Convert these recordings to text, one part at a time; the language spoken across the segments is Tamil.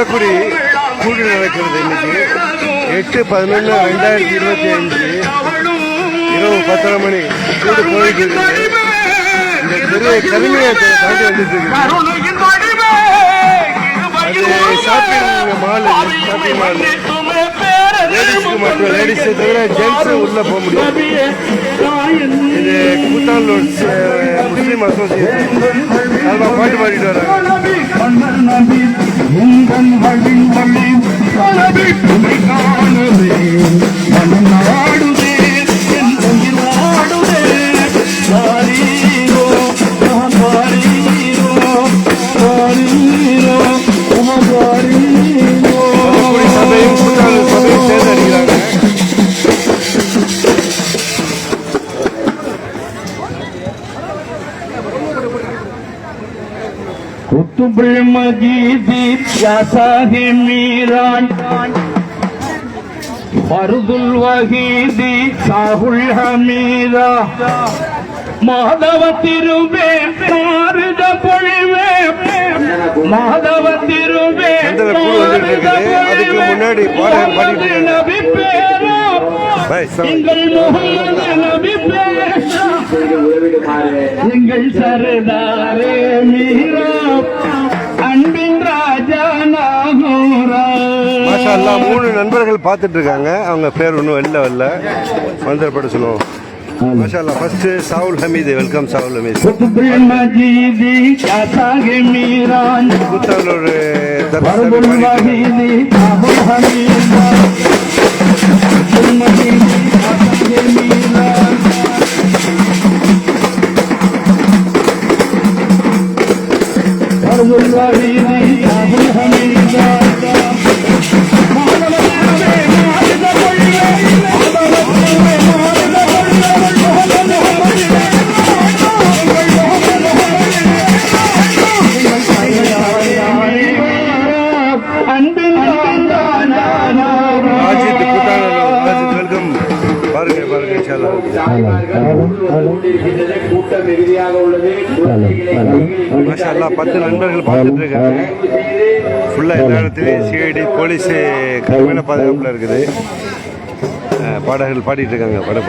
தினக்குடி கூடி நடக்கிறது இன்னைக்கு. எட்டு பதினொன்று ரெண்டாயிரத்தி இருபத்தி அஞ்சு இரவு பத்தரை மணி. கூடு போயிட்டு இருக்குது இந்த பெரிய கருமையை தாண்டி வந்துட்டு இருக்குது ஷாப்பிங் மால் ஷாப்பிங் மால். லேடிஸ்க்கு மட்டும் தவிர போக முடியும். இது முஸ்லீம் அசோசியேஷன் அதில் பாட்டு कुतुब मजीदी प्यासा है मीरान फर्दुल वहीदी साहुल हमीरा மாதவ திருவே மாறுத பொழிவே மாதவ திருவே சந்திர குழு வந்துட்டு இருக்குது. அதுக்கு முன்னாடி பாடகர் பாடிட்டு இருக்காங்க. நபி பேரா பை, சரி. எங்கள் முகமது நபி பேரா எங்கள் சரதாரே மீரா மாஷா அல்லா மூணு நண்பர்கள் பார்த்துட்டு இருக்காங்க அவங்க பேர் ஒன்றும் வெளில வரல. வந்துடப்பட சொல்லுவோம். மாஷா அல்லா ஃபர்ஸ்ட் சாவுல் ஹமீது. வெல்கம் சாவுல் ஹமீது. மஜீதி காசாகே பாருங்க பாருங்க பத்து நண்பர்கள் பார்த்துட்டு இருக்காங்க. ஃபுல்லாக எல்லா இடத்துலையும் சிஐடி போலீஸு கடுமையான பாதுகாப்பில் இருக்குது. பாடகர்கள் பாடிட்டு இருக்காங்க பட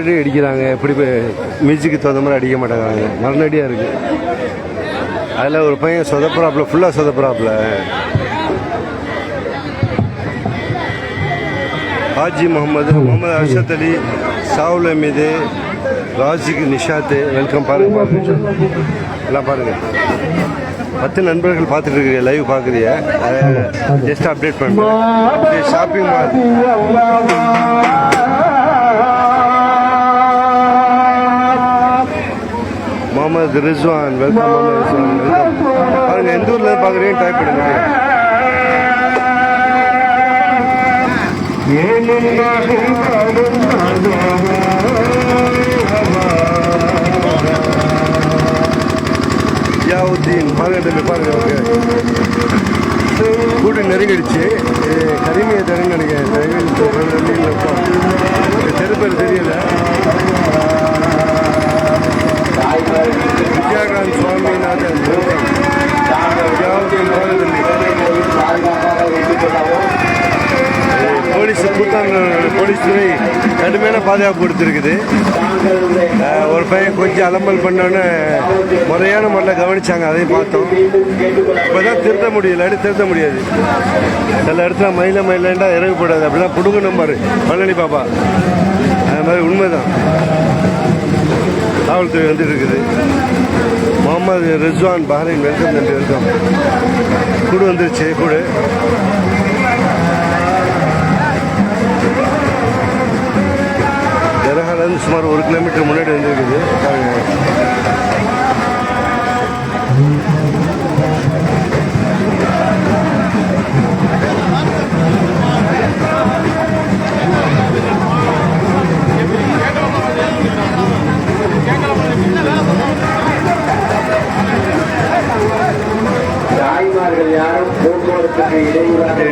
மறுநடி அடிக்கிறாங்க. எப்படி மியூசிக்கு தகுந்த மாதிரி அடிக்க மாட்டேங்கிறாங்க. மறுநடியாக இருக்குது அதில் ஒரு பையன் சொதப்புறாப்புல ஃபுல்லாக சொதப்புறாப்புல. ஹாஜி முகமது முகமது அர்ஷத் அலி சாவுல் அமீது ராஜிக் நிஷாத்து. வெல்கம் பாருங்க பாருங்க. எல்லாம் பாருங்க. பத்து நண்பர்கள் பார்த்துட்டு இருக்கீங்க லைவ் பார்க்குறீங்க. ஜஸ்ட் அப்டேட் பண்ணுறேன் shopping mall Mohammed Rizwan welcome Mohammed Rizwan welcome பாருங்க எந்த ஊர்ல பார்க்குறீங்க டைப் பண்ணுங்க. ஜியாவுத்தீன் பாருங்க தம்பி பாருங்க ஓகே. கூட்டு நெருங்கிடுச்சு. கரிமையை தருன்னு நினைக்கிறேன். தெரு பேர் தெரியல. விஜயகாந்த் சுவாமிநாதன் ஜியாவுத்தீன் பாருங்க போலீஸ் கூட்டாங்க போலீஸ் துறை கடுமையான பாதுகாப்பு கொடுத்துருக்குது. ஒரு பையன் கொஞ்சம் அலம்பல் பண்ணோன்னு முறையான முறையில் கவனிச்சாங்க அதையும் பார்த்தோம். இப்போதான் திருத்த முடியல இல்லாட்டி திருத்த முடியாது. சில இடத்துல மயில மயிலண்டா இறங்கக்கூடாது அப்படிலாம் பிடுங்கணும் பாரு பழனி பாப்பா. அது மாதிரி உண்மைதான். காவல்துறை வந்துட்டு இருக்குது முகமது ரிஸ்வான் பஹ்ரைன் வெல்கம் நன்றி வெல்கம் கூடு வந்துருச்சு கூடு. தரகாலேருந்து சுமார் ஒரு கிலோமீட்டர் முன்னாடி வந்துருக்குது.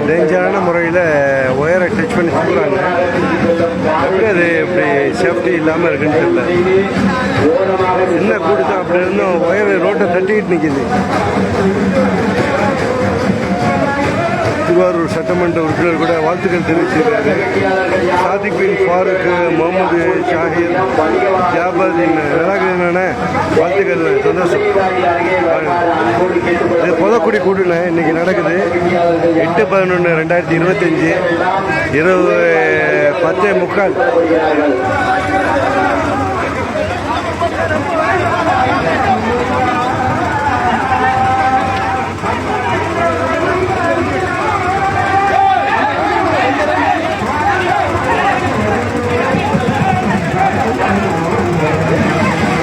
டேஞ்சரான முறையில் ஒயரை டச் பண்ணி சுற்றுறாங்க எப்படி அது இப்படி சேஃப்டி இல்லாமல் இருக்குன்னு தெரியல. என்ன கூடுதான் அப்படி இருந்தும் ஒயர் ரோட்டை தட்டிக்கிட்டு நிற்கிது திருவாரூர் சட்டமன்ற உறுப்பினர் கூட வாழ்த்துக்கள் தெரிவிச்சிருக்காரு. சாதிக் பின் ஃபாரூக் முகமது ஷாஹிர் ஜாபாதீன் நல்லாக்குதுண்ணே வாழ்த்துக்கள் சந்தோஷம். இது புதக்குடி இன்றைக்கி இன்னைக்கு நடக்குது. எட்டு பதினொன்று ரெண்டாயிரத்தி இருபத்தஞ்சி இரவு பத்து முக்கால்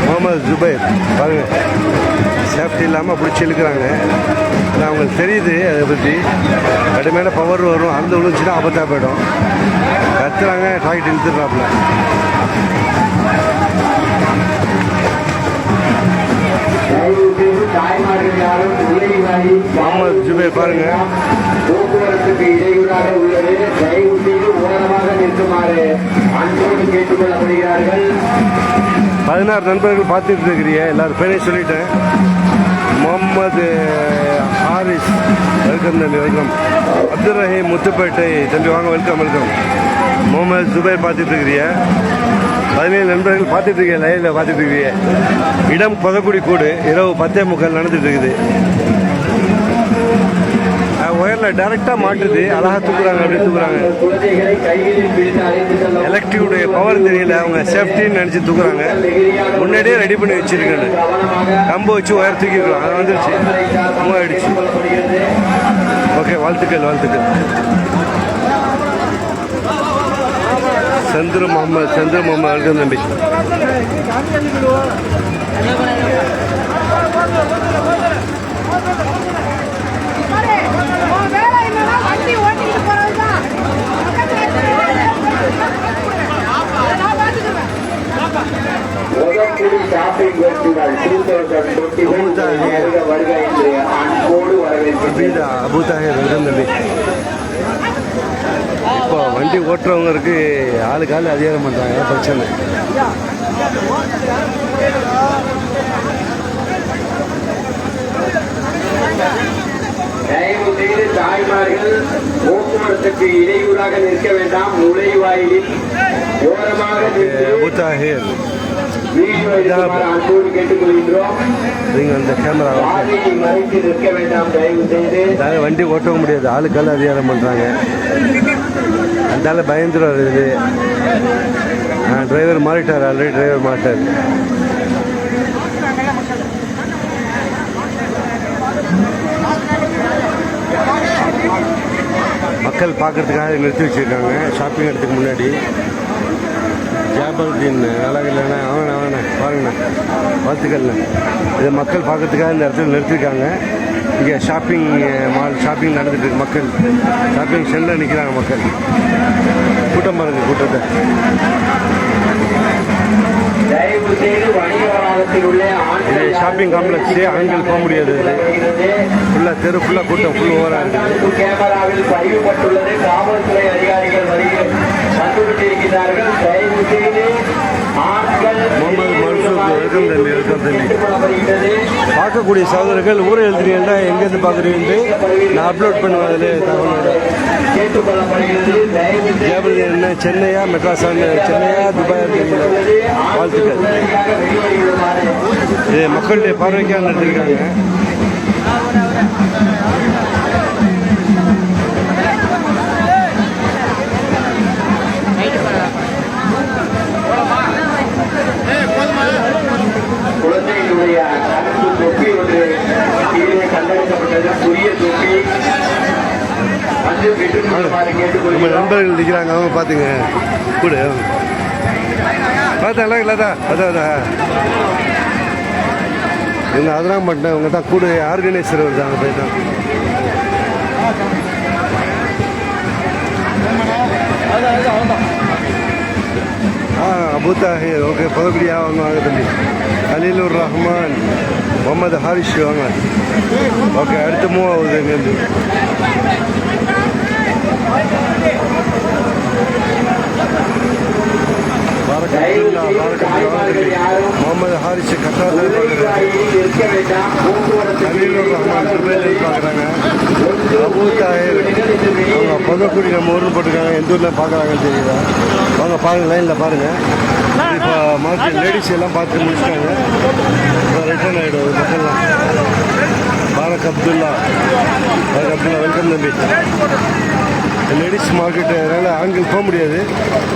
முகமது ஜுபைர். பாருங்க. சேஃப்டி இல்லாமல் பிடிச்சி இழுக்கிறாங்க ஆனால் அவங்களுக்கு தெரியுது அதை பற்றி கடுமையான பவர் வரும். அந்த விழுந்துச்சுன்னா ஆபத்தாக போயிடும். கத்துறாங்க டாக்டர் இழுத்துடுறாப்புல. முகமது ஜுபேர் பாருங்க. போக்குவரத்துக்கு இடையூறாக உள்ளது. தயவு செய்து ஓரமாக நிற்குமாறு அன்போடு கேட்டுக்கொள்ளப்படுகிறார்கள். பதினாறு நண்பர்கள் பார்த்துட்டு இருக்கிறீங்க எல்லாரும் பேரையும் சொல்லிட்டேன். முகமது ஹாரிஸ். வெல்கம் தம்பி வெல்கம். அப்துல் ரஹீம் முத்துப்பேட்டை. தம்பி வாங்க வெல்கம் வெல்கம். முகமது ஜுபைர் பார்த்துட்டு இருக்கிறீங்க பதினேழு நண்பர்கள் பார்த்துட்டு இருக்கீங்க லைனில் பார்த்துட்டு இருக்கீங்க இடம் பதக்குடி கூடு. இரவு பத்தே முக்கால் நடந்துட்டு இருக்குது ஒயரில் டைரெக்டாக மாட்டுது. அழகாக தூக்குறாங்க அப்படி தூக்குறாங்க. குழந்தைகளை எலக்ட்ரிக்குடைய பவர் தெரியல. அவங்க சேஃப்டின்னு நினச்சி தூக்குறாங்க. முன்னாடியே ரெடி பண்ணி வச்சிருக்கேன் கம்பு வச்சு ஒயர் தூக்கிக்கலாம் அது வந்துருச்சு. ரொம்ப ஆயிடுச்சு ஓகே வாழ்த்துக்கள் வாழ்த்துக்கள். சந்திர முகமது சந்திர முகமது அல்கம் தம்பி. உன் வேலை என்னன்னா வண்டி ஓட்டிட்டு போறதுதான் நான் பாத்துக்கிறேன் உதக்குடி ஷாப்பிங் வெற்றிகள் டூ தௌசண்ட் டுவெண்ட்டி வருக வருக என்று அன்போடு வரவேற்கிறேன். அபீதா அபுதாஹிர் அல்கம் தம்பி. இப்போ வண்டி ஓட்டுறவங்களுக்கு ஆளுக்கு ஆள் அதிகாரம் பண்ணுறாங்க பிரச்சனை தயவு செய்து தாய்மார்கள் போக்குவரத்துக்கு இடையூறாக நிற்க வேண்டாம். நுழைவாயிலில் ஓரமாக நீங்கள் அந்த கேமரா வண்டி ஓட்டவும் முடியாது. ஆளுக்கால அதிகாரம் பண்ணுறாங்க அந்தால பயந்துருவார் இது. டிரைவர் மாறிட்டார் ஆல்ரெடி டிரைவர் மாறிட்டார். மக்கள் பார்க்கறதுக்காக நிறுத்தி வச்சிருக்காங்க. ஷாப்பிங் இடத்துக்கு முன்னாடி. ஜாபருதீன் நல்லா இல்லைண்ணா அவன் அவன பாருங்கண்ணா வாழ்த்துக்கள்ண்ணா. இதை மக்கள் பார்க்கறதுக்காக இந்த இடத்துல நிறுத்திருக்காங்க. இங்கே ஷாப்பிங் மால் ஷாப்பிங் நடந்துட்டு இருக்கு மக்கள். ஷாப்பிங் சென்டர் நிற்கிறாங்க மக்கள். கூட்டம் பாருங்க கூட்டத்தை. ஷாப்பிங் காம்ப்ளெக்ஸு ஆண்கள் போக முடியாது. ஃபுல்லாக தெரு ஃபுல்லாக கூட்டம் ஃபுல் ஓவராக இருக்குது வந்துவிட்டிருக்கிறார்கள் தயவு செய்து ஆண்கள் பார்க்கக்கூடிய சகோதரர்கள் ஊரை எழுதுறீங்கன்னா எங்கேருந்து பார்க்குறீங்கன்ட்டு நான் அப்லோட் பண்ணுவேன் அதில் தகவலோட ஜாபருதீன் என்ன சென்னையா மெட்ராஸான்னு சென்னையா துபாயா வாழ்த்துக்கள். இது மக்களுடைய பார்வைக்காக நடத்திருக்காங்க நம்ம நண்பர்கள் நிற்கிறாங்க அவங்க பார்த்துங்க கூட பார்த்தா இல்லாதா அதான் அதான் இவங்க அதெல்லாம் பண்ணிட்டேன் இவங்க தான் கூட ஆர்கனைசர் வருதாங்க போய் தான் ஆ அபு ஓகே பதப்படியாக வாங்க வாங்க தம்பி. அலிலுர் ரஹ்மான் முகமது ஹாரிஷ் வாங்க. ஓகே அடுத்த மூவ் ஆகுது எங்கேருந்து முகமது ஹாரிஷ் கத்தார் பார்க்குறாங்க ரஹ்மான் பார்க்குறாங்க அபு தாயர் அவங்க பதக்குடி நம்ம ஊரில் போட்டிருக்காங்க எந்த ஊரில் பார்க்குறாங்கன்னு தெரியல வாங்க பாருங்க லைனில் பாருங்கள் இப்போ மார்க்கெட் லேடிஸ் எல்லாம் பார்த்து முடிச்சிட்டாங்க இப்போ ரிட்டர்ன் ஆகிடும் மக்கள்லாம் பாரக் அப்துல்லா பாரக் அப்துல்லா வெல்கம் தம்பி லேடிஸ் மார்க்கெட் அதனால் ஆண்கள் போக முடியாது.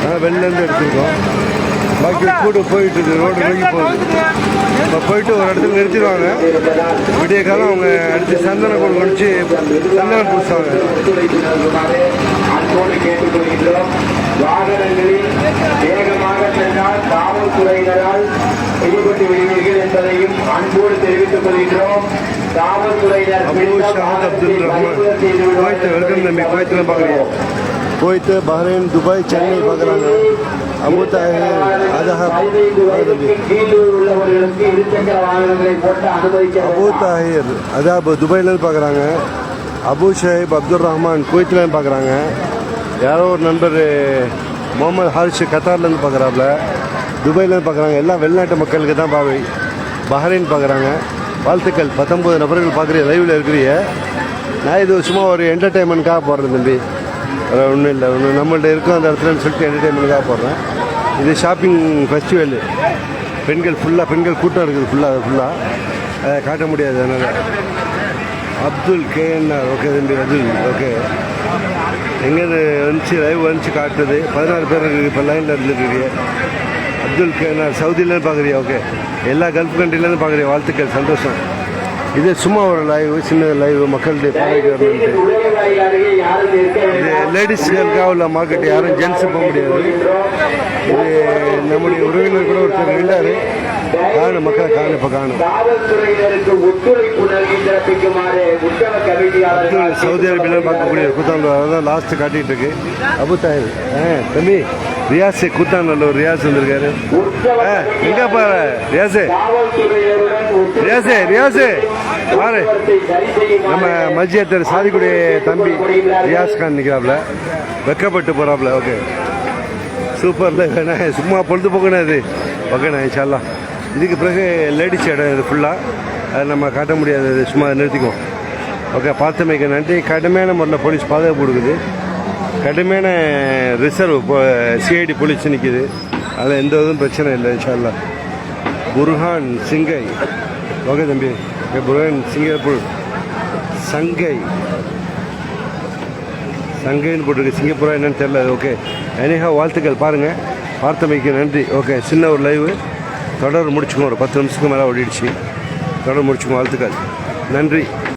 ஆனால் வெளிலேருந்து எடுத்துருக்கோம். பாக்கி கூட போயிட்டு இருக்கு ரோடு நோக்கி போகுது. இப்போ போயிட்டு ஒரு இடத்துல நிறுத்திடுவாங்க. விடிய காலம் அவங்க அடுத்து சந்தன கொண்டு முடிச்சு சந்தனம் பூசுவாங்க வாகனங்களில் வேகமாக சென்றால் காவல்துறையினரால் கொள்கின்றோம் காவல்துறையினர் அபு ஷஹத் அப்துல் ரஹ்மான். குவைத் வெல்கம் தம்பி குவைத்தில் பார்க்குறீங்க குவைத்து பஹ்ரைன் துபாய் சென்னை பார்க்குறாங்க அபு தாஹிர் அதஹப் அபு தாஹிர் அதாப் துபாயிலேருந்து பார்க்குறாங்க. அபு ஷஹீப் அப்துல் ரஹ்மான் குவைத்லேருந்து பார்க்குறாங்க. யாரோ ஒரு நண்பர் முகமது ஹாரிஷ் கத்தார்லேருந்து பார்க்குறாப்புல துபாயிலேருந்து பார்க்குறாங்க. எல்லாம் வெளிநாட்டு மக்களுக்கு தான் பார்வை பஹ்ரைன் பார்க்குறாங்க. வாழ்த்துக்கள். பத்தொம்பது நபர்கள் பார்க்குறீங்க லைவில் இருக்கிறீங்க. நான் இது சும்மா ஒரு என்டர்டெயின்மெண்ட்காக போடுறேன் தம்பி. வேறு ஒன்றும் இல்லை. ஒன்று நம்மள்ட்ட இருக்கும் அந்த இடத்துலன்னு சொல்லிட்டு என்டர்டெயின்மெண்ட்காக போடுறேன் இது ஷாப்பிங் ஃபெஸ்டிவல் பெண்கள் ஃபுல்லாக பெண்கள் கூட்டம் இருக்குது ஃபுல்லாக அது ஃபுல்லாக அதை காட்ட முடியாது அதனால் அப்துல் கேஎன்ஆர் ஓகே தம்பி அப்துல். ஓகே எங்கேருந்து வந்துச்சு? லைவ் வந்துச்சு காட்டுது பதினாறு பேர் இருக்குது இப்போ லைனில் இருந்துருக்கு அப்துல் கேஎன்ஆர் சவுதியிலேருந்து பார்க்குறியா? ஓகே எல்லா கல்ஃப் கண்ட்ரிலேருந்து பார்க்குறியா? வாழ்த்துக்கள் சந்தோஷம். இது சும்மா ஒரு லைவ் சின்ன லைவ் மக்களுடைய பார்வைக்கு இது லேடிஸ்களுக்காக உள்ள மார்க்கெட் யாரும் ஜென்ஸ் போக முடியாது. இது நம்முடைய உறவினர் கூட ஒருத்தர் இருந்தார் காணும் மக்களை காணும் இப்போ காணும். காவல்துறையினருக்கு ஒத்துழைப்பு நல்கி சிறப்பிக்குமாறு உற்சவ கமிட்டியாளர்கள் சவுதி அரேபியாவில் பார்க்கக்கூடிய கூத்தாண்டூர் அதான் லாஸ்ட் காட்டிட்டு இருக்கு. அபு தாஹிர் ஆ தம்பி ரியாஸ் கூத்தாண்டூர் ரியாஸ் வந்திருக்காரு. எங்க பாரு ரியாஸு ரியாஸு ரியாஸு பாரு நம்ம மஜ்ஜியத்தர் சாதிக்குடைய தம்பி ரியாஸ் கான் நிற்கிறாப்புல வெக்கப்பட்டு போகிறாப்புல ஓகே. சூப்பர்ல வேணா சும்மா பொழுதுபோக்குனா இது ஓகேண்ணா இன்ஷால்லா இதுக்கு பிறகு லேடிஸ் இடம் இது ஃபுல்லாக அது நம்ம காட்ட முடியாது சும்மா நிறுத்திக்குவோம். ஓகே பார்த்தமைக்கு நன்றி. கடுமையான முறையில் போலீஸ் பாதுகாப்பு கொடுக்குது. கடுமையான ரிசர்வ் இப்போ சிஐடி போலீஸ் நிற்கிது அதில் எந்த இதுவும் பிரச்சனை இல்லை இன்ஷால்லா புர்ஹான் சிங்கை. ஓகே தம்பி. புர்ஹான் சிங்கப்பூர். சங்கை. சங்கைன்னு போட்டிருக்கு. சிங்கப்பூரா என்னன்னு தெரியல ஓகே அநேக வாழ்த்துக்கள் பாருங்கள் பார்த்தமைக்கு நன்றி. ஓகே சின்ன ஒரு லைவு தொடர் முடிச்சுக்கோங்க ஒரு பத்து நிமிஷத்துக்கு மேலே ஓடிடுச்சு. தொடர் முடிச்சுக்கோங்க வாழ்த்துக்கள். நன்றி.